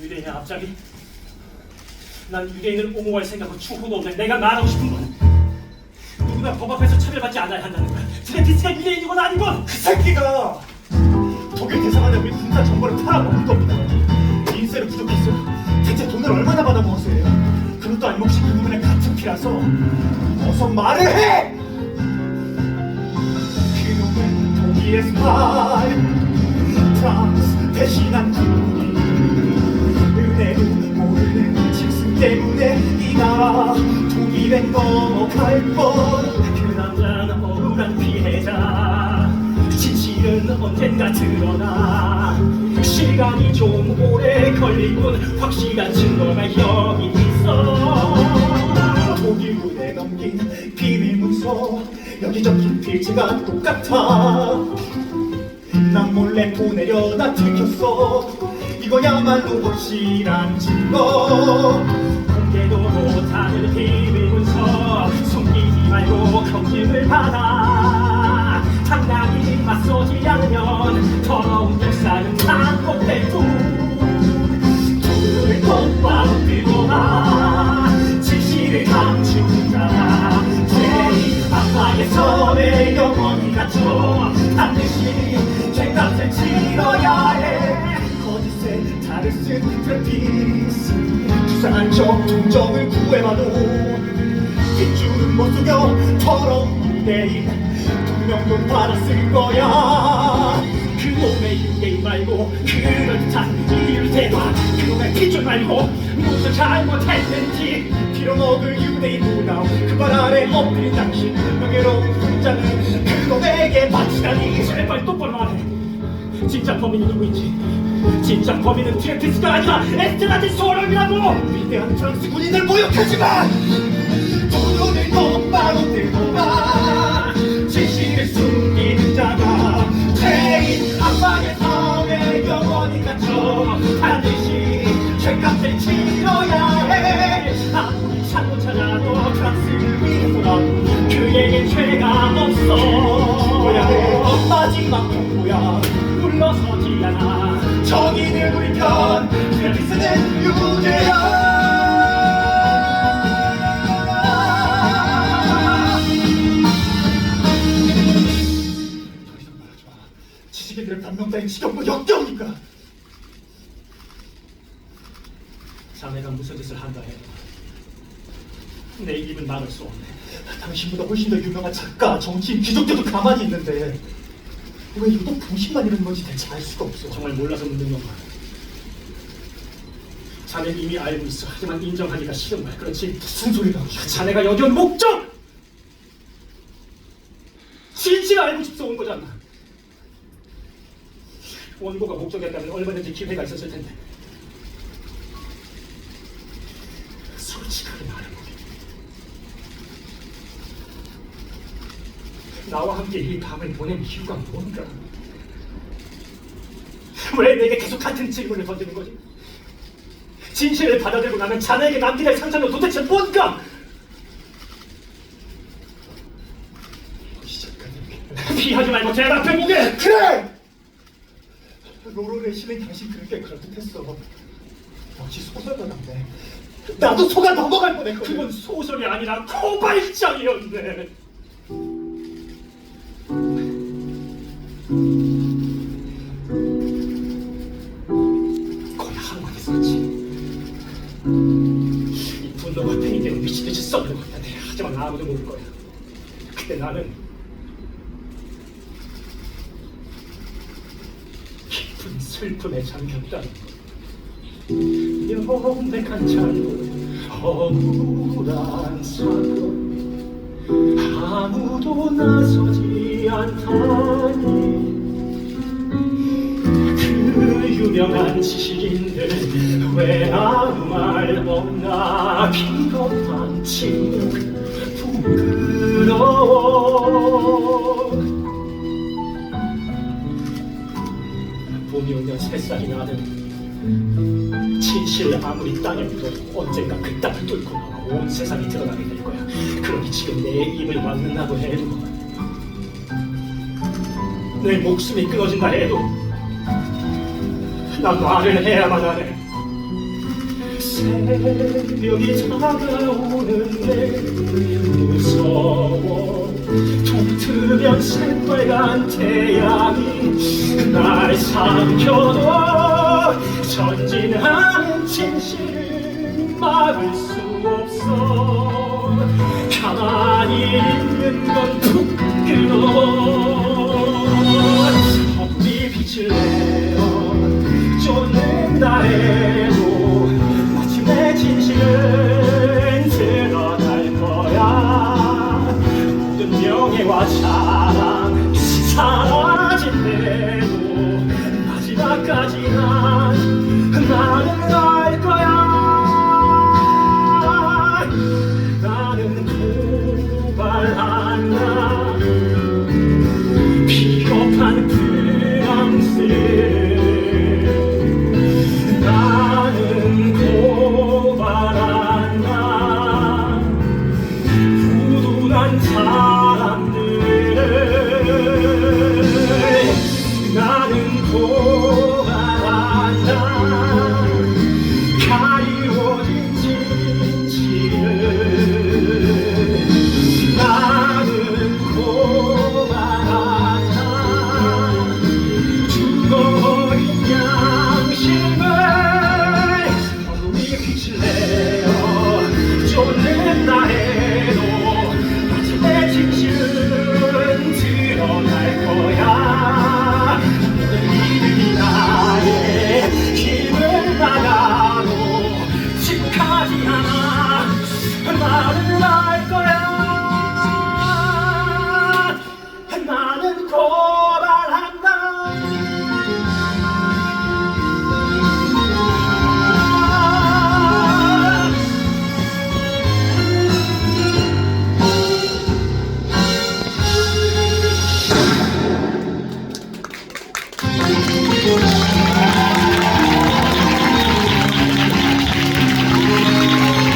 유대인의 앞잡이? 난 유대인을 옹호할 생각은 추호도 없는 내가 말하고 싶은 건 누구나 법 앞에서 차별받지 않아야 한다는 거야. 트레피스가 유대인이건 아니건 그 새끼가 독일 대사관에 우리 군사 정보를 팔아먹은 겁니다. 인세를 부족했어. 대체 돈을 얼마나 받아먹었어요? 그것도 아니고 혹시 그분의 같은 피라서 어서 말을 해! 그놈은 독일의 스파이 프랑스 대신한 군인 짐승 때문에 이 나라 독일에 넘어갈 뻔. 그 남자는 억울한 피해자. 진실은 언젠가 드러나. 시간이 좀 오래 걸리군. 확실한 증거가 여기 있어. 독일 군에 넘긴 비밀 문서. 여기저기 필지가 똑같아. 난 몰래 보내려다 들켰어 이거야말로 확실한 증거. 공개도 못하는 비밀 문서 숨기지 말고 검증을 받아 동정을 구해봐도 뒷줄은 못 속여. 더러운 유대인 분명도 받았을 거야. 그 몸의 유대인 말고 그럴듯한 이유를 대봐. 그놈의 핏줄 말고 무슨 잘못했는지. 빌어먹을 유대인보다 그발 아래 엎드린 당신 명예로운 훈장은 그놈에게 바치다니. 제발 똑바로 말해 진짜 범인이 누구인지 진짜 범인은 트래피스가 아니라 에스테라디 소령이라고! 위대한 프랑스 군인을 모욕하지마! 두 눈을 똑바로 뜨고 봐! 진실을 숨기는 자가 죄인 압박의 섬에 영원히 갇혀 반드시 죄값을 치러 물러서지 않아. 정의는 우리 편 말하지 마 지식인들의 변명 따윈 지겹고 역겨우니까. 자네가 무슨 짓을 한다 해도 내 입은 막을 수 없네. 당신보다 훨씬 더 유명한 작가, 정치인, 귀족들도 가만히 있는데 왜 유독 당신만 이러는 건지 대체 알 수가 없어 정말 몰라서 묻는 건가 자네는 이미 알고 있어. 하지만 인정하기가 싫은 거야. 그렇지? 무슨 소리가 자네가 여기 온 목적! 진실을 알고 싶어 온 거잖아. 원고가 목적이었다면 얼마든지 기회가 있었을 텐데. 솔직하게 말해보게 나와 함께 이 밤을 보낸 이유가 뭔가? 왜 내게 계속 같은 질문을 던지는 거지? 진실을 받아들고 나면 자네에게 남게 될 상처는 도대체 뭔가? 피하지 말고 대답해 보게! 그래! 로로를 실린 당신 그렇게 그럴듯했어. 역시 소설가 같네. 나도 속아 넘어갈 뻔했거든. 그건 소설이 아니라 코발장이었네 거의 하루만 했었지 이 분노가 팽이대로 미치듯이 썩는 것 같아. 하지만 아무도 모를 거야. 그때 나는 깊은 슬픔에 잠겼다는 거. 명백한 잘못 억울한 사건 아무도 나서지 않다니 유명한 지식인들 왜 아무 말 없나 비겁한 침묵 부끄러워 봄이 오면 새싹이 나는 진실 아무리 땅에 묻어도 언젠가 그 땅을 뚫고 온 세상이 드러나게 될 거야. 그러니 지금 내 입을 막는다고 해도 내 목숨이 끊어진다 해도 난 말을 해야만 하네. 새벽이 다가오는데 무서워 동트면 새빨간 태양이 날 삼켜도 전진하는 진실을 막을 수 없어 가만히 있는 건 사랑 사라질 때도 마지막까지 난